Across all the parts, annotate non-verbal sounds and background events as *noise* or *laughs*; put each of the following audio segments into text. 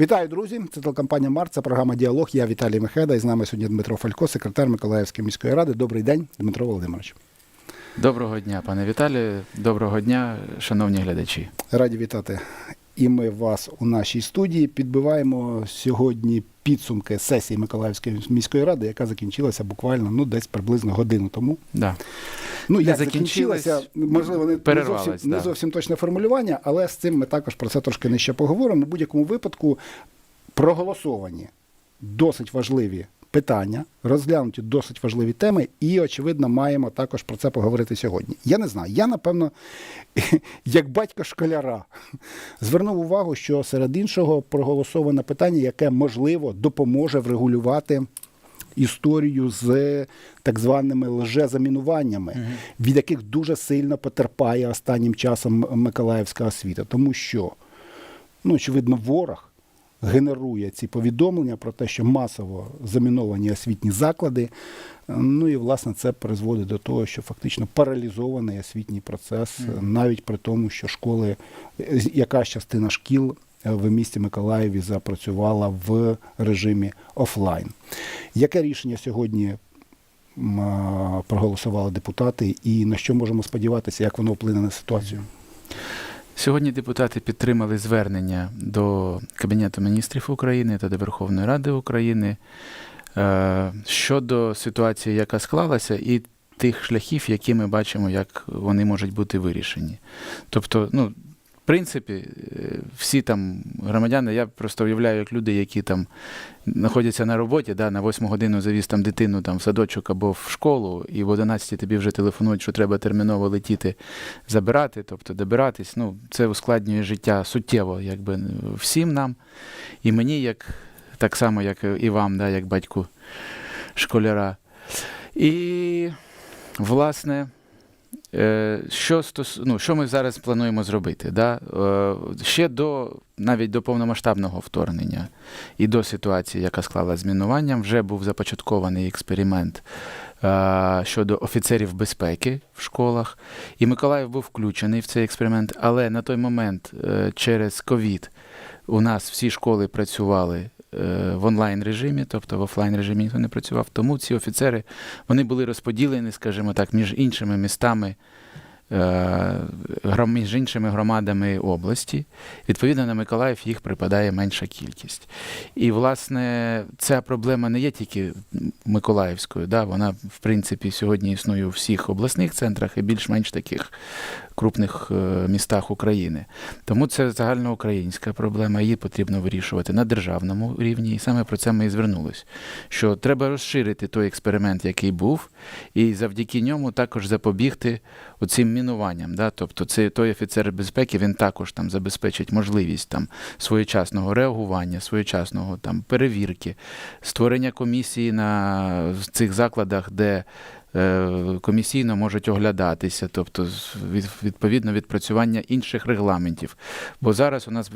Вітаю, друзі! Це телекомпанія Март, це програма Діалог. Я Віталій Мехеда. І з нами сьогодні Дмитро Фалько, секретар Миколаївської міської ради. Добрий день, Дмитро Володимирович. Доброго дня, пане Віталію. Доброго дня, шановні глядачі. Раді вітати і ми вас у нашій студії. Підбиваємо сьогодні підсумки сесії Миколаївської міської ради, яка закінчилася буквально ну десь приблизно годину тому. Да. Ну, як закінчилася, можливо, не, не, зовсім, не зовсім точне формулювання, але з цим ми також про це трошки нижче поговоримо. В будь-якому випадку проголосовані досить важливі питання, розглянуті досить важливі теми, і, очевидно, маємо також про це поговорити сьогодні. Я не знаю, я, напевно, *laughs* як батько школяра, *laughs* звернув увагу, що серед іншого проголосоване питання, яке, можливо, допоможе врегулювати історію з так званими лжезамінуваннями, від яких дуже сильно потерпає останнім часом Миколаївська освіта. Тому що, ну, очевидно, ворог генерує ці повідомлення про те, що масово заміновані освітні заклади. Ну і власне це призводить до того, що фактично паралізований освітній процес, навіть при тому, що школи, якась частина шкіл е, в місті Миколаєві запрацювала в режимі офлайн. Яке рішення сьогодні проголосували депутати, і на що можемо сподіватися, як воно вплине на ситуацію? Сьогодні депутати підтримали звернення до Кабінету міністрів України та до Верховної Ради України е, щодо ситуації, яка склалася, і тих шляхів, які ми бачимо, як вони можуть бути вирішені. Тобто, ну, принципі, е, всі там громадяни, я просто уявляю, як люди, які там знаходяться на роботі, да, на 8 годину завіз там дитину там, в садочок або в школу, і в 11 тобі вже телефонують, що треба терміново летіти забирати, тобто добиратись. Ну, це ускладнює життя суттєво, якби всім нам. І мені, як так само, як і вам, да, як батьку школяра. І, власне, що, стос... ну, що ми зараз плануємо зробити? Да? Е, Ще до навіть до повномасштабного вторгнення і до ситуації, яка склала з вже був започаткований експеримент е, щодо офіцерів безпеки в школах. І Миколаїв був включений в цей експеримент, але на той момент е, через ковід у нас всі школи працювали е, в онлайн режимі, тобто в офлайн режимі ніхто не працював. Тому ці офіцери вони були розподілені, скажімо так, між іншими містами, е, між іншими громадами області. Відповідно, на Миколаїв їх припадає менша кількість. І, власне, ця проблема не є тільки Миколаївською. Да? Вона, в принципі, сьогодні існує у всіх обласних центрах і більш-менш таких крупних е, містах України. Тому це загальноукраїнська проблема, її потрібно вирішувати на державному рівні. І саме про це ми і звернулись. Що треба розширити той експеримент, який був, і завдяки ньому також запобігти оцим мінуванням. Да? Тобто це той офіцер безпеки він також там забезпечить можливість там своєчасного реагування, своєчасного там перевірки, створення комісії на цих закладах, де комісійно можуть оглядатися, тобто відповідно відпрацювання інших регламентів. Бо зараз у нас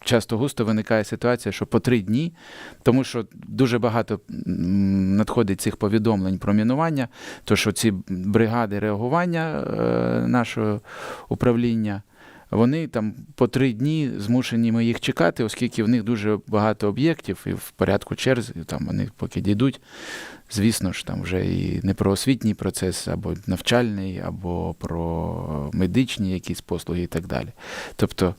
часто густо виникає ситуація, що по три дні, тому що дуже багато надходить цих повідомлень про мінування, то що ці бригади реагування е, нашого управління. Вони там по три дні змушені ми їх чекати, оскільки в них дуже багато об'єктів, і в порядку черзи, там вони поки дійдуть. Звісно ж, там вже і не про освітній процес, або навчальний, або про медичні якісь послуги і так далі. Тобто,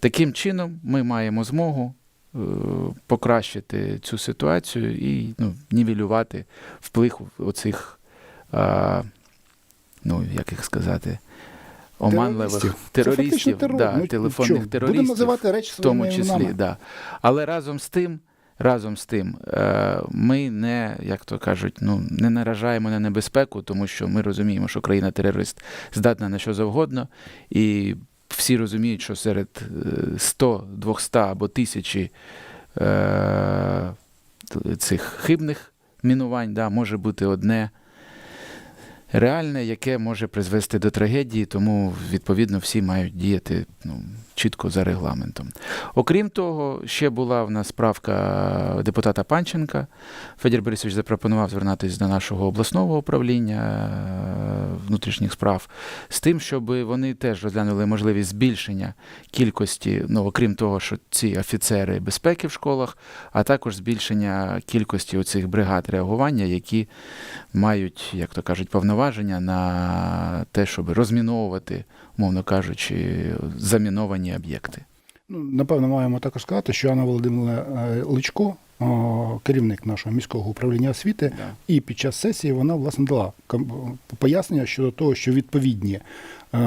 таким чином ми маємо змогу е, покращити цю ситуацію і ну, нівелювати вплив оцих, а, ну, як їх сказати, оманливих терористів, терор. да, Ну, телефонних Будемо терористів називати речі в тому числі, іменами. да. Але разом з тим, разом з тим, е, ми не, як то кажуть, ну не наражаємо на небезпеку, тому що ми розуміємо, що країна терорист здатна на що завгодно, і всі розуміють, що серед е, 100, 200 або тисячі е, цих хибних мінувань да, може бути одне. Реальне, яке може призвести до трагедії, тому відповідно всі мають діяти ну, чітко за регламентом. Окрім того, ще була в нас правка депутата Панченка. Федір Борисович запропонував звернутися до нашого обласного управління е, внутрішніх справ з тим, щоб вони теж розглянули можливість збільшення кількості, ну окрім того, що ці офіцери безпеки в школах, а також збільшення кількості оцих бригад реагування, які мають, як то кажуть, повноваження на те, щоб розміновувати, умовно кажучи, заміновані об'єкти. Ну, напевно, маємо також сказати, що Анна Володимирівна е, Личко, керівник нашого міського управління освіти, і під час сесії вона власне дала пояснення щодо того, що відповідні, е,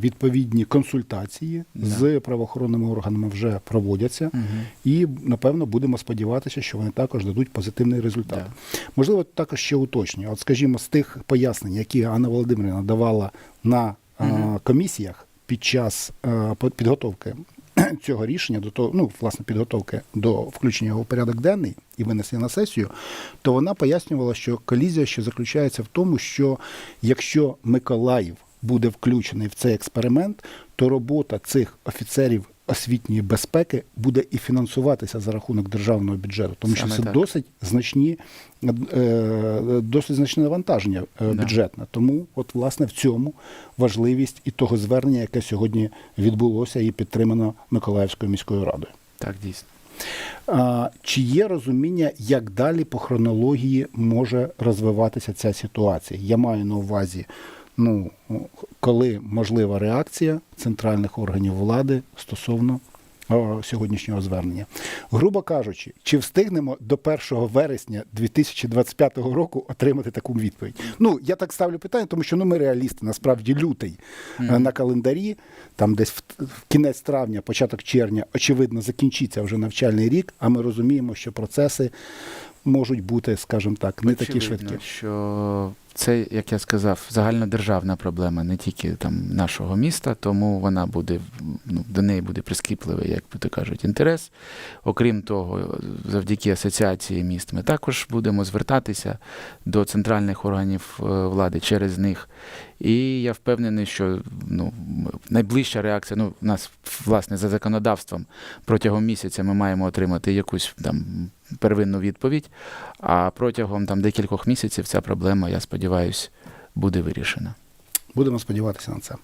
відповідні консультації Да. з правоохоронними органами вже проводяться, Мгм. і напевно будемо сподіватися, що вони також дадуть позитивний результат. Да. Можливо, також ще уточнюю. От, скажімо, з тих пояснень, які Анна Володимирівна давала на. Комісіях під час підготовки *clears throat* цього рішення, до того, ну, власне, підготовки до включення його в порядок денний і винесення на сесію, то вона пояснювала, що колізія ще заключається в тому, що якщо Миколаїв буде включений в цей експеримент, то робота цих офіцерів освітньої безпеки буде і фінансуватися за рахунок державного бюджету, тому Саме що це так. досить значні, е, досить значне навантаження е, Да. бюджетне. Тому, от власне, в цьому важливість і того звернення, яке сьогодні відбулося і підтримано Миколаївською міською радою. Так, дійсно. Чи є розуміння, як далі по хронології може розвиватися ця ситуація? Я маю на увазі, ну, коли можлива реакція центральних органів влади стосовно о, сьогоднішнього звернення. Грубо кажучи, чи встигнемо до 1 вересня 2025 року отримати таку відповідь? Ну, я так ставлю питання, тому що ну, ми реалісти, насправді лютий е, Мгм. на календарі, там десь в, в кінець травня, початок червня, очевидно, закінчиться вже навчальний рік, а ми розуміємо, що процеси можуть бути, скажімо так, не такі швидкі. що це, як я сказав, загальнодержавна проблема, не тільки там нашого міста, тому вона буде ну, до неї буде прискіпливий, як то кажуть, інтерес. Окрім того, завдяки асоціації міст ми також будемо звертатися до центральних органів е, влади через них. І я впевнений, що ну, найближча реакція, ну, у нас, власне, за законодавством протягом місяця ми маємо отримати якусь там первинну відповідь. А протягом там декількох місяців ця проблема, я сподіваюся, буде вирішена. Будемо сподіватися на це.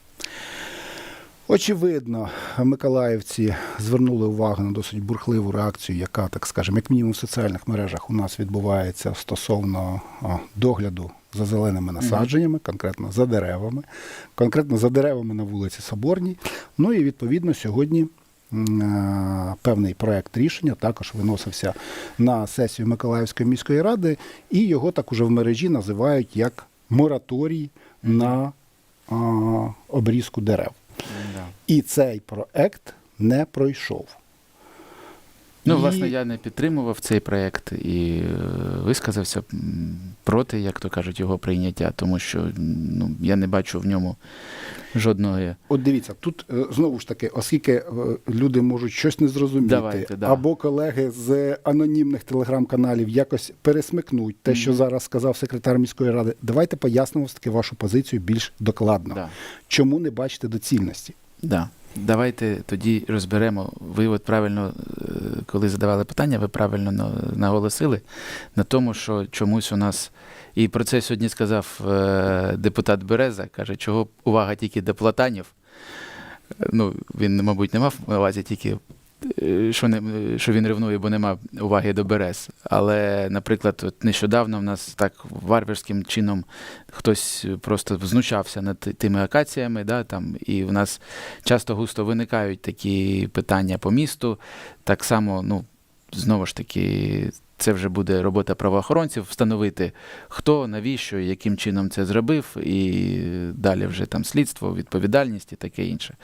Очевидно, миколаївці звернули увагу на досить бурхливу реакцію, яка, так скажемо, як мінімум в соціальних мережах у нас відбувається стосовно догляду за зеленими насадженнями, конкретно за деревами, конкретно за деревами на вулиці Соборній. Ну і відповідно сьогодні е, певний проект рішення також виносився на сесію Миколаївської міської ради, і його так уже в мережі називають як мораторій на а, обрізку дерев. І цей проект не пройшов. Ну, І- власне, я не підтримував цей проєкт і е, висказався проти, як то кажуть, його прийняття, тому що ну, я не бачу в ньому жодної. От дивіться, тут е, знову ж таки, оскільки е, люди можуть щось не зрозуміти, Давайте, да. або колеги з анонімних телеграм-каналів якось пересмикнуть те, що зараз сказав секретар міської ради, давайте пояснимо все-таки вашу позицію більш докладно. Да. Чому не бачите доцільності? Да. Давайте тоді розберемо. Ви от правильно, е, коли задавали питання, ви правильно наголосили на тому, що чомусь у нас, і про це сьогодні сказав е, депутат Береза, каже, чого увага тільки до платанів. Е, Ну, він, мабуть, не мав на увазі тільки, що, не, що він ревнує, бо нема уваги до берез. Але, наприклад, от нещодавно в нас так варварським чином хтось просто знущався над тими акаціями, да, там, і в нас часто густо виникають такі питання по місту. Так само, ну, знову ж таки, це вже буде робота правоохоронців встановити, хто, навіщо, яким чином це зробив, і далі вже там слідство, відповідальність і таке інше.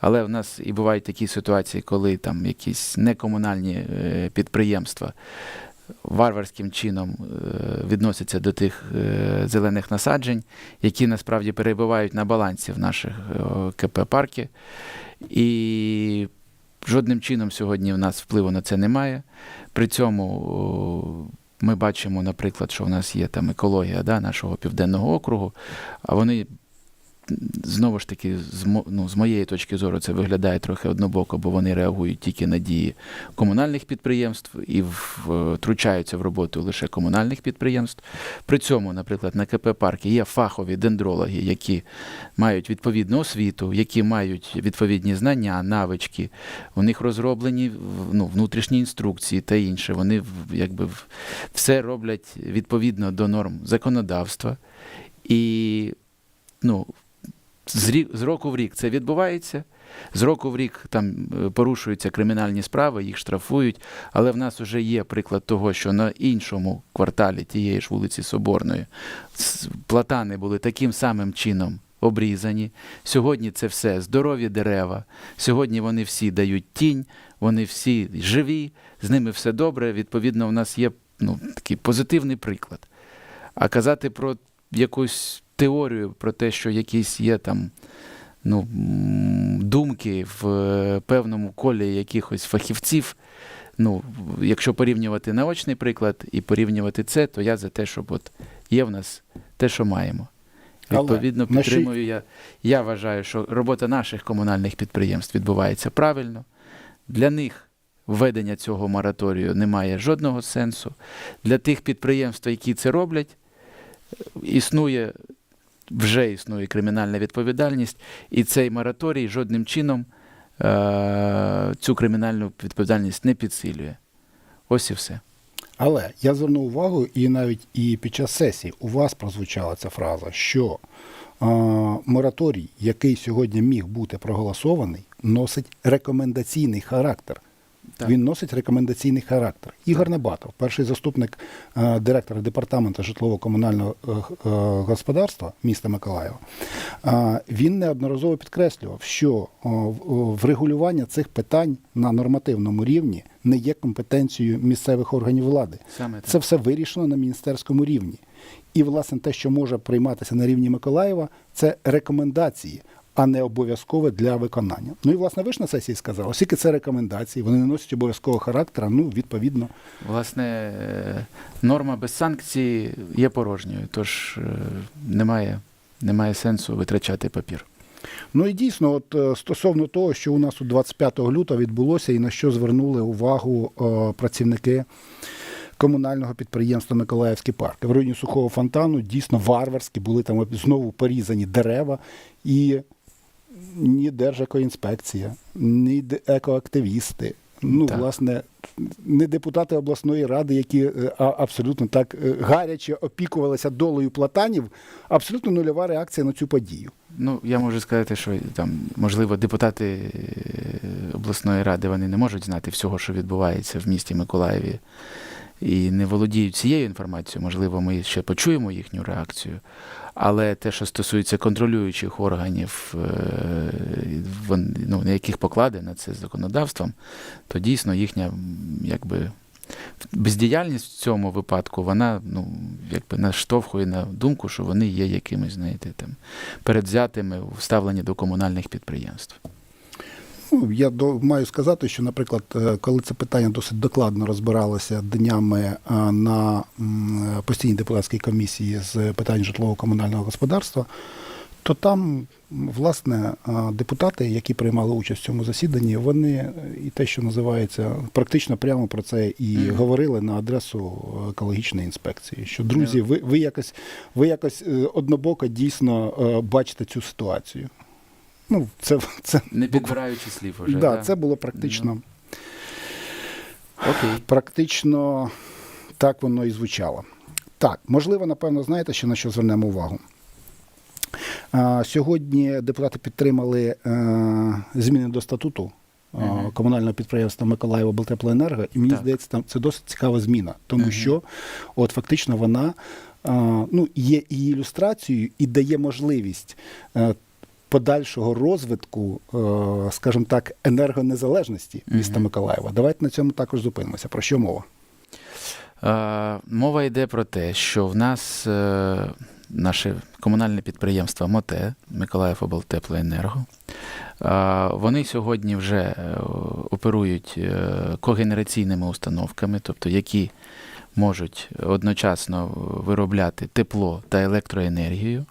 Але в нас і бувають такі ситуації, коли там якісь некомунальні е, підприємства варварським чином е, відносяться до тих е, зелених насаджень, які насправді перебувають на балансі в наших КП парки. І жодним чином сьогодні в нас впливу на це немає. При цьому ми бачимо, наприклад, що в нас є там екологія да, нашого південного округу, а вони знову ж таки, з, ну, з моєї точки зору, це виглядає трохи однобоко, бо вони реагують тільки на дії комунальних підприємств і втручаються в роботу лише комунальних підприємств. При цьому, наприклад, на КП парки є фахові дендрологи, які мають відповідну освіту, які мають відповідні знання, навички. У них розроблені ну, внутрішні інструкції та інше. Вони якби все роблять відповідно до норм законодавства. І ну, з, рік, з року в рік це відбувається. З року в рік там е, порушуються кримінальні справи, їх штрафують. Але в нас вже є приклад того, що на іншому кварталі тієї ж вулиці Соборної платани були таким самим чином обрізані. Сьогодні це все здорові дерева. Сьогодні вони всі дають тінь, вони всі живі, з ними все добре. Відповідно, у нас є ну, такий позитивний приклад. А казати про якусь теорію, про те, що якісь є там ну, думки в е, певному колі якихось фахівців. Ну, якщо порівнювати наочний приклад і порівнювати це, то я за те, щоб от є в нас те, що маємо. Відповідно, й- підтримую я. Я вважаю, що робота наших комунальних підприємств відбувається правильно. Для них введення цього мораторію не має жодного сенсу. Для тих підприємств, які це роблять, існує вже існує кримінальна відповідальність, і цей мораторій жодним чином е- цю кримінальну відповідальність не підсилює. Ось і все. Але я звернув увагу, і навіть і під час сесії у вас прозвучала ця фраза, що е, мораторій, який сьогодні міг бути проголосований, носить рекомендаційний характер. Так. Він носить рекомендаційний характер. Ігор Набатов, перший заступник е, директора департаменту житлово-комунального е, е, господарства міста Миколаєва, е, він неодноразово підкреслював, що е, врегулювання цих питань на нормативному рівні не є компетенцією місцевих органів влади. Саме так. Це все вирішено на міністерському рівні. І, власне, те, що може прийматися на рівні Миколаєва, це рекомендації, а не обов'язкове для виконання. Ну і власне ви ж на сесії сказали, оскільки це рекомендації, вони не носять обов'язкового характера, ну відповідно. Власне, е, норма без санкцій є порожньою, тож е, немає, немає сенсу витрачати папір. Ну і дійсно, от е, стосовно того, що у нас у 25 лютого відбулося і на що звернули увагу е, працівники комунального підприємства Миколаївський парк. В районі сухого фонтану дійсно варварські були там знову порізані дерева і ні Держекоінспекція, ні екоактивісти. Ну, Так. власне, не депутати обласної ради, які е, абсолютно так е, гаряче опікувалися долею платанів, абсолютно нульова реакція на цю подію. Ну, я можу сказати, що там, можливо, депутати е, обласної ради вони не можуть знати всього, що відбувається в місті Миколаєві, і не володіють цією інформацією. Можливо, ми ще почуємо їхню реакцію. Але те, що стосується контролюючих органів, е, ну, яких покладено це законодавством, то дійсно їхня якби. Бездіяльність в цьому випадку, вона ну, якби наштовхує на думку, що вони є якимись, знаєте, там, передзятими в ставленні до комунальних підприємств. Ну, я до, маю сказати, що, наприклад, е, коли це питання досить докладно розбиралося днями е, на постійній депутатській комісії з питань житлово-комунального господарства, то там, власне, е, депутати, які приймали участь в цьому засіданні, вони і те, що називається, практично прямо про це і Мгм. говорили на адресу екологічної інспекції. Що друзі, ви, ви якось ви якось однобоко дійсно бачите цю ситуацію. Ну, це, це Не підбираючи слів уже. да, це було практично, Окей. практично так воно і звучало. Так, можливо, напевно, знаєте, ще на що звернемо увагу. А, сьогодні депутати підтримали е, зміни до статуту е, Мгм. комунального підприємства Миколаїв облтеплоенерго, і мені Так. здається, там це досить цікава зміна, тому Мгм. що от фактично вона е, ну, є і ілюстрацією, і дає можливість. е, Подальшого розвитку, е, скажімо так, енергонезалежності міста. Миколаєва. Давайте на цьому також зупинимося. Про що мова? Е, Мова йде про те, що в нас е, наше комунальне підприємство МОТЕ, Миколаїв облтеплоенерго, вони сьогодні вже оперують когенераційними установками, тобто які можуть одночасно виробляти тепло та електроенергію.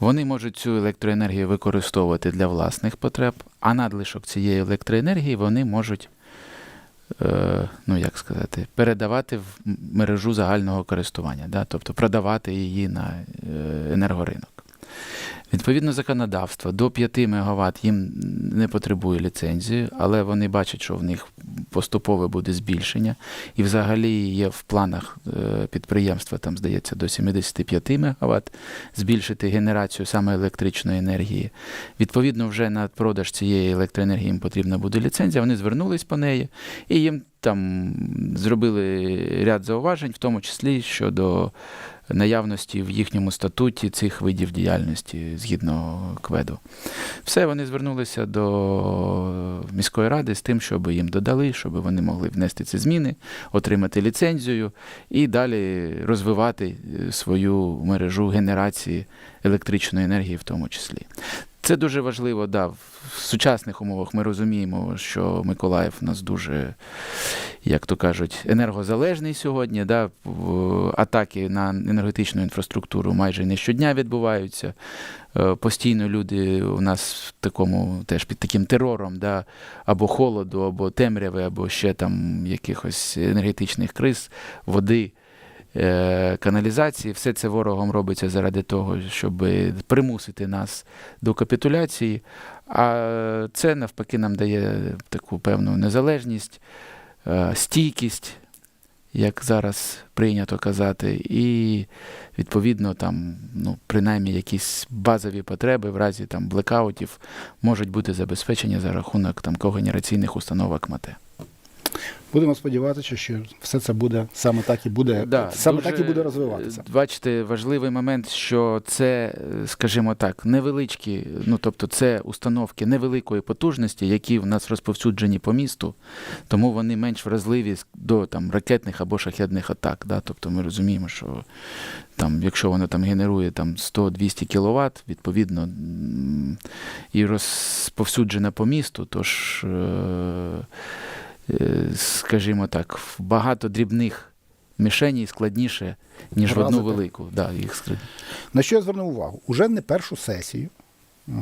Вони можуть цю електроенергію використовувати для власних потреб, а надлишок цієї електроенергії вони можуть, е, ну як сказати, передавати в мережу загального користування, да? тобто продавати її на е, енергоринок. Відповідно законодавства до 5 МВт їм не потребує ліцензії, але вони бачать, що в них поступове буде збільшення. І взагалі є в планах е, підприємства, там здається, до 75 МВт збільшити генерацію саме електричної енергії. Відповідно, вже на продаж цієї електроенергії їм потрібна буде ліцензія. Вони звернулись по неї і їм там зробили ряд зауважень, в тому числі щодо наявності в їхньому статуті цих видів діяльності згідно кведу. Все, вони звернулися до міської ради з тим, щоб їм додали, щоб вони могли внести ці зміни, отримати ліцензію і далі розвивати е, свою мережу генерації електричної енергії в тому числі. Це дуже важливо, да. В сучасних умовах ми розуміємо, що Миколаїв у нас дуже, як то кажуть, енергозалежний сьогодні. Да. Атаки на енергетичну інфраструктуру майже не щодня відбуваються. Е, Постійно люди у нас в такому теж під таким терором, да, або холоду, або темряви, або ще там якихось енергетичних криз, води каналізації. Все це ворогом робиться заради того, щоб примусити нас до капітуляції. А це навпаки нам дає таку певну незалежність, е, стійкість, як зараз прийнято казати, і відповідно там, ну, принаймні, якісь базові потреби в разі там блекаутів можуть бути забезпечені за рахунок там когенераційних установок МАТЕ. Будемо сподіватися, що все це буде саме так і буде, Да, саме дуже, так і буде розвиватися. е, Бачите, важливий момент, що це, е, скажімо так, невеличкі, ну тобто це установки невеликої потужності, які в нас розповсюджені по місту, тому вони менш вразливі до там ракетних або шахедних атак. Да? Тобто ми розуміємо, що там, якщо воно там генерує там 100-200 кВт, відповідно і розповсюджена по місту, тож. Е, скажімо так, в багато дрібних мішеній складніше, ніж в одну велику. Да, їх скрити. На що я звернув увагу? Уже не першу сесію е,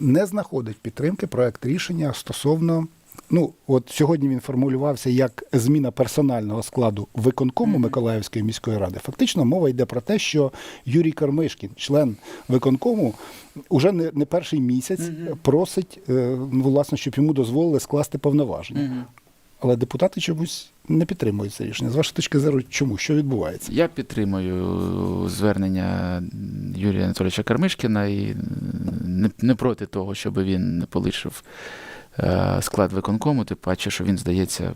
не знаходить підтримки проект рішення стосовно. Ну, от сьогодні він формулювався як зміна персонального складу виконкому Миколаївської міської ради. Фактично, мова йде про те, що Юрій Кармишкін, член виконкому, уже не, не перший місяць просить, е, ну, власне, щоб йому дозволили скласти повноваження. Але депутати чомусь не підтримують це рішення. З вашої точки зору, чому? Що відбувається? Я підтримую звернення Юрія Анатолійовича Кармишкіна і не, проти того, щоб він не полишив е, склад виконкому, тим паче, що він, здається,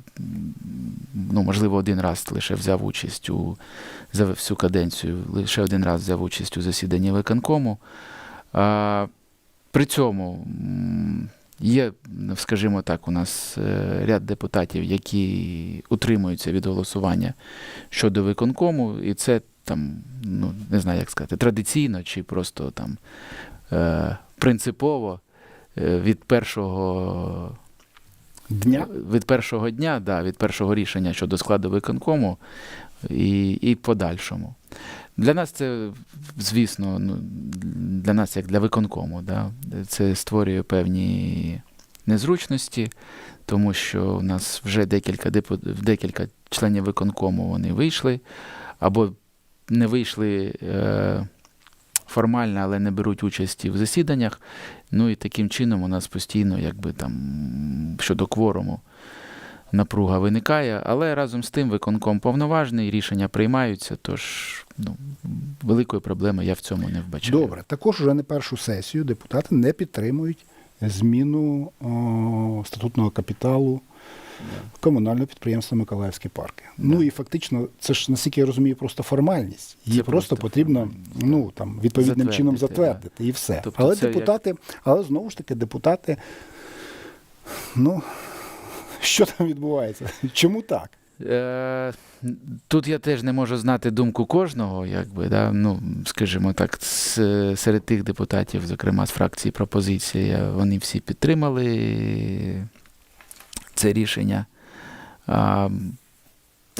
ну, можливо, один раз лише взяв участь у за всю каденцію, лише один раз взяв участь у засіданні виконкому. При цьому є, скажімо так, у нас е, ряд депутатів, які утримуються від голосування щодо виконкому, і це там, ну не знаю, як сказати, традиційно чи просто там е, принципово е, від першого Дня від першого дня, да, від першого рішення щодо складу виконкому і, і подальшому. Для нас це, звісно, ну, для нас, як для виконкому, да, це створює певні незручності, тому що у нас вже декілька, декілька членів виконкому вони вийшли, або не вийшли е, формально, але не беруть участі в засіданнях. Ну і таким чином у нас постійно, якби там щодо кворуму напруга виникає, але разом з тим виконком повноважний, рішення приймаються, тож ну, великої проблеми я в цьому не вбачаю. добре. Також уже не першу сесію депутати не підтримують зміну о, статутного капіталу комунального підприємства Миколаївські парки. Ну і фактично, це ж наскільки я розумію, просто формальність. Її Це просто, просто потрібно формальність, ну там відповідним чином Затвердити, да. і все. Тобто але це як- депутати, але знову ж таки, депутати, ну що там відбувається? Чому так? Е, Тут я теж не можу знати думку кожного, якби, да, ну, скажімо так, серед тих депутатів, зокрема з фракції пропозиція, вони всі підтримали це рішення. А,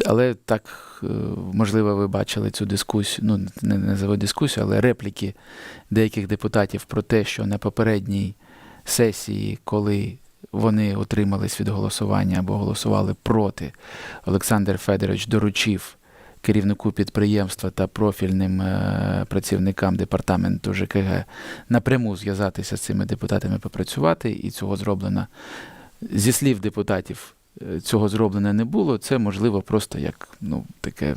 Але так, е, можливо, ви бачили цю дискусію, ну, не назову дискусію, але репліки деяких депутатів про те, що на попередній сесії, коли вони утримались від голосування або голосували проти, Олександр Федорович доручив керівнику підприємства та профільним е, працівникам департаменту ЖКГ напряму зв'язатися з цими депутатами, попрацювати, і цього зроблено. Зі слів депутатів, е, цього зроблено не було. Це можливо просто як ну, таке,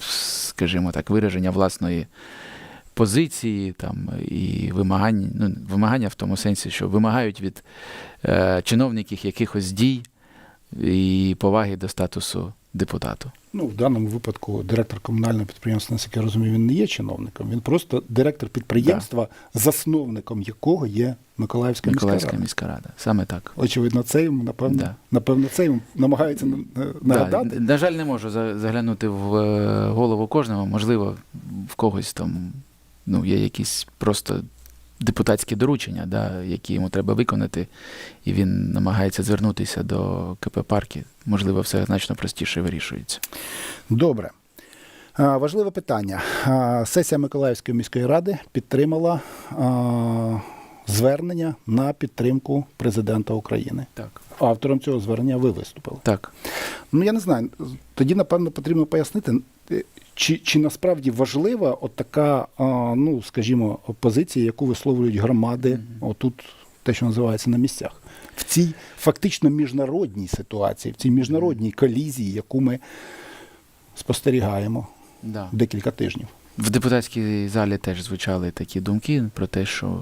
скажімо так, вираження власної позиції там, і вимагання, ну, вимагання в тому сенсі, що вимагають від е, чиновників якихось дій і поваги до статусу депутату. Ну, в даному випадку директор комунального підприємства, наскільки я розумію, він не є чиновником, він просто директор підприємства, засновником якого є Миколаївська, Миколаївська міська міська рада. Саме так. Очевидно, це йому, напевно, Да. напевно, це йому намагається на- на- нагадати. Да, на жаль, не можу за- заглянути в е, голову кожного. Можливо, в когось там ну, є якісь просто депутатські доручення, да, які йому треба виконати, і він намагається звернутися до КП парки. Можливо, все значно простіше вирішується. Добре. Важливе питання. Сесія Миколаївської міської ради підтримала звернення на підтримку президента України. Так. Автором цього звернення ви виступили. Так. Ну я не знаю. Тоді, напевно, потрібно пояснити, чи, чи насправді важлива от така, ну скажімо, позиція, яку висловлюють громади, отут те, що називається на місцях, в цій фактично міжнародній ситуації, в цій міжнародній колізії, яку ми спостерігаємо Да. декілька тижнів. В депутатській залі теж звучали такі думки про те, що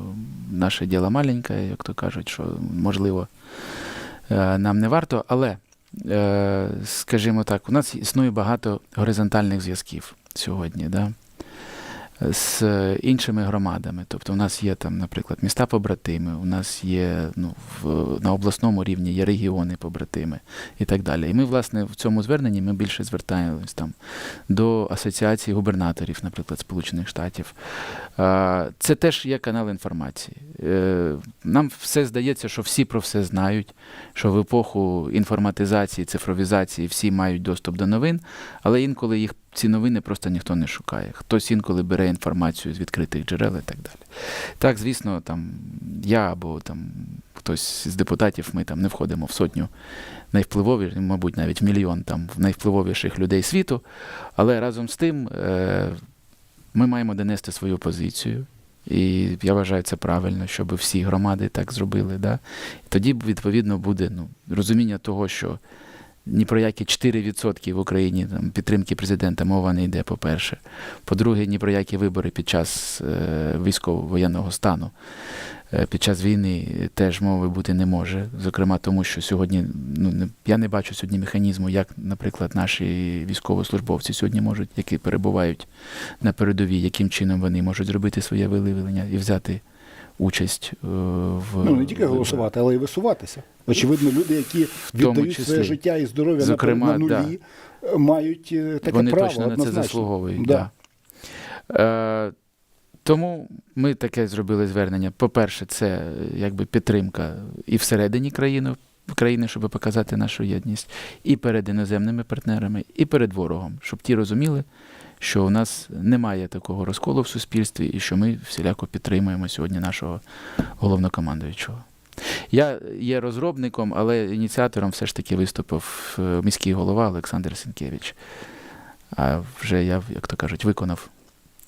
наше діло маленьке, як то кажуть, що можливо е, нам не варто. Але, скажімо так, у нас існує багато горизонтальних зв'язків сьогодні. Да? З іншими громадами. Тобто у нас є там, наприклад, міста побратими, у нас є ну, в, на обласному рівні є регіони побратими і так далі. І ми, власне, в цьому зверненні ми більше звертаємось там до Асоціації губернаторів, наприклад, Сполучених Штатів. Це теж є канал інформації. Е, Нам все здається, що всі про все знають, що в епоху інформатизації, цифровізації всі мають доступ до новин, але інколи їх ці новини просто ніхто не шукає. Хтось інколи бере інформацію з відкритих джерел і так далі. Так, звісно, там я або там хтось з депутатів, ми там не входимо в сотню найвпливовіших, мабуть, навіть мільйон там найвпливовіших людей світу. Але разом з тим е, ми маємо донести свою позицію. І я вважаю це правильно, щоб всі громади так зробили. Да? Тоді, відповідно, буде ну, розуміння того, що ні про які 4% в Україні там, підтримки президента мова не йде, по-перше. По-друге, ні про які вибори під час е, військово-воєнного стану. Е, Під час війни теж мови бути не може. Зокрема, тому що сьогодні ну, не- я не бачу сьогодні механізму, як, наприклад, наші військовослужбовці сьогодні можуть, які перебувають на передовій, яким чином вони можуть зробити своє виявлення і взяти участь е, в Ну не тільки голосувати, але й висуватися. Очевидно, люди, які віддають числі. своє життя і здоров'я на- Зокрема, на, нулі, е, мають е, таке Вони право точно на це заслуговують. Да. Да. Е, тому ми таке зробили звернення. По-перше, це якби підтримка і всередині країни, країни, щоб показати нашу єдність, і перед іноземними партнерами, і перед ворогом, щоб ті розуміли, що у нас немає такого розколу в суспільстві, і що ми всіляко підтримуємо сьогодні нашого головнокомандуючого. Я є розробником, але ініціатором все ж таки виступив е, міський голова Олександр Сінкевич. А вже я, як то кажуть, виконав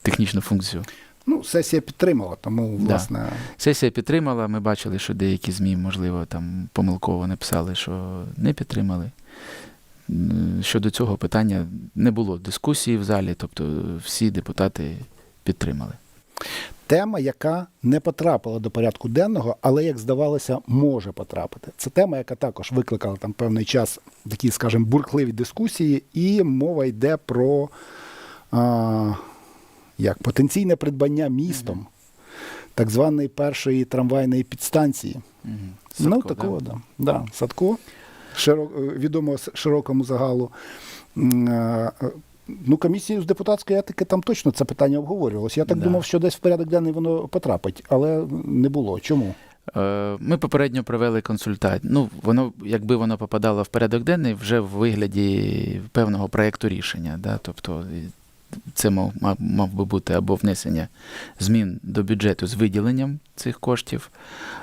технічну функцію. Ну, сесія підтримала, тому, Да. власне, Сесія підтримала. Ми бачили, що деякі ЗМІ, можливо, там помилково написали, що не підтримали. Щодо цього питання не було дискусії в залі, тобто всі депутати підтримали. тема, яка не потрапила до порядку денного, але, як здавалося, може потрапити. Це тема, яка також викликала там певний час такі, скажімо, бурхливі дискусії, і мова йде про а, як, потенційне придбання містом так званої першої трамвайної підстанції. Мгм. ну, такого, да? да. Да. Садко, е, відомо широкому загалу. Е, е, Ну, комісією з депутатської етики там точно це питання обговорювалося. Я так Да. думав, що десь в порядок денний воно потрапить, але не було. Чому? Ми попередньо провели консультацію. Ну, воно, якби воно попадало в порядок денний, вже в вигляді певного проєкту рішення. Да? Тобто це мав, мав, би бути або внесення змін до бюджету з виділенням цих коштів.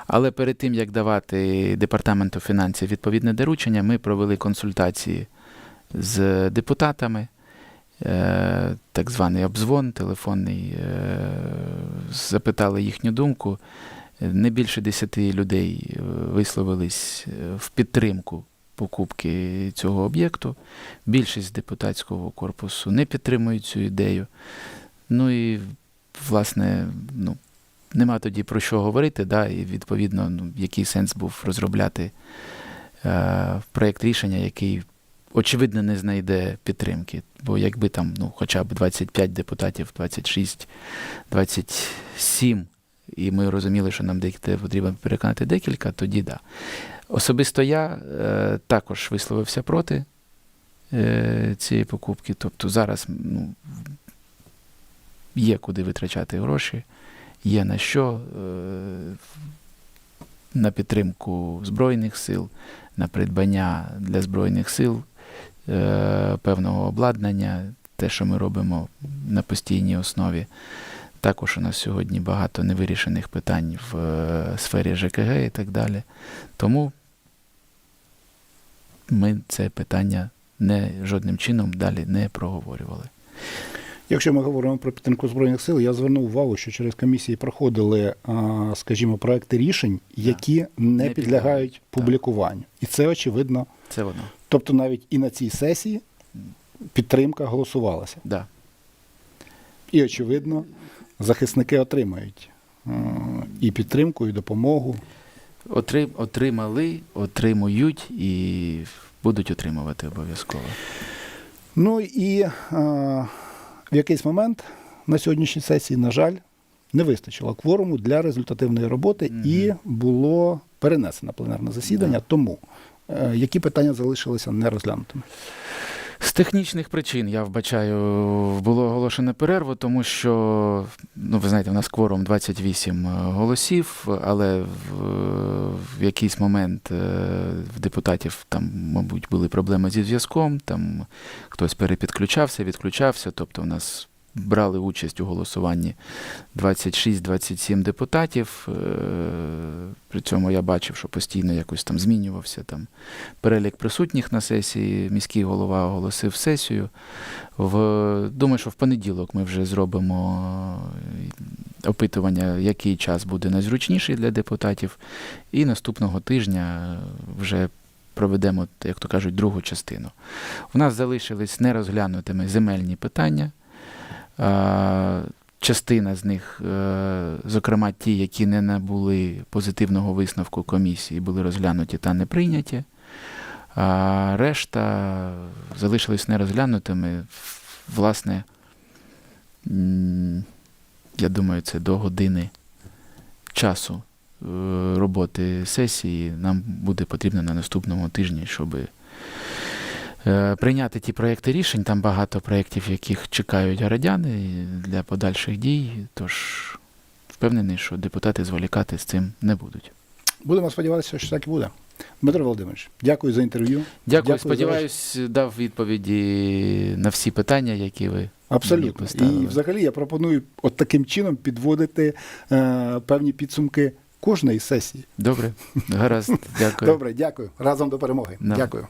Але перед тим, як давати департаменту фінансів відповідне доручення, ми провели консультації з депутатами. Е, Так званий обзвон телефонний, е, запитали їхню думку. Не більше 10 людей е, висловились е, в підтримку покупки цього об'єкту. Більшість депутатського корпусу не підтримують цю ідею. Ну і, власне, ну, нема тоді про що говорити, да, і відповідно, ну, який сенс був розробляти е, проєкт рішення, який, очевидно, не знайде підтримки. Бо якби там ну, хоча б 25 депутатів, 26, 27 і ми розуміли, що нам потрібно переконати декілька, тоді да. Особисто я е, також висловився проти е, цієї покупки. Тобто зараз ну, є куди витрачати гроші, є на що, е, на підтримку Збройних сил, на придбання для Збройних сил е, певного обладнання, те, що ми робимо на постійній основі. Також у нас сьогодні багато невирішених питань в е, сфері ЖКГ і так далі. Тому ми це питання не жодним чином далі не проговорювали. Якщо ми говоримо про підтримку збройних сил, я звернув увагу, що через комісії проходили, скажімо, проекти рішень, які не, Не підлягають так. публікуванню, і це очевидно. Це воно. Тобто, навіть і на цій сесії підтримка голосувалася, Да. і очевидно, захисники отримають і підтримку, і допомогу. Отрим, отримали, отримують і будуть отримувати обов'язково. Ну і е, в якийсь момент на сьогоднішній сесії, на жаль, не вистачило кворуму для результативної роботи Мгм. і було перенесено пленарне засідання. Да. Тому е, які питання залишилися нерозглянутими? З технічних причин я вбачаю, було оголошено перерву, тому що, ну, ви знаєте, у нас кворум 28 голосів, але в, в якийсь момент е, в депутатів там, мабуть, були проблеми зі зв'язком, там хтось перепідключався, відключався, тобто у нас брали участь у голосуванні 26-27 депутатів. Е, При цьому я бачив, що постійно якось там змінювався там перелік присутніх на сесії. Міський голова оголосив сесію. В, думаю, що в понеділок ми вже зробимо е, опитування, який час буде найзручніший для депутатів. І наступного тижня вже проведемо, як то кажуть, другу частину. У нас залишились нерозглянутими земельні питання. А, Частина з них, е, зокрема ті, які не набули позитивного висновку комісії, були розглянуті та не прийняті. А решта залишились нерозглянутими. Власне, я думаю, це до години часу е, роботи сесії нам буде потрібно на наступному тижні, щоб е, прийняти ті проекти рішень. Там багато проєктів, яких чекають городяни для подальших дій. Тож впевнений, що депутати зволікати з цим не будуть. Будемо сподіватися, що так і буде. Дмитро Володимирович, дякую за інтерв'ю. Дякую, за сподіваюсь, дав відповіді на всі питання, які ви Абсолютно. поставили. І взагалі я пропоную от таким чином підводити е, певні підсумки кожної сесії. Добре, гаразд, *laughs* дякую. Добре, дякую. Разом до перемоги. Да. Дякую.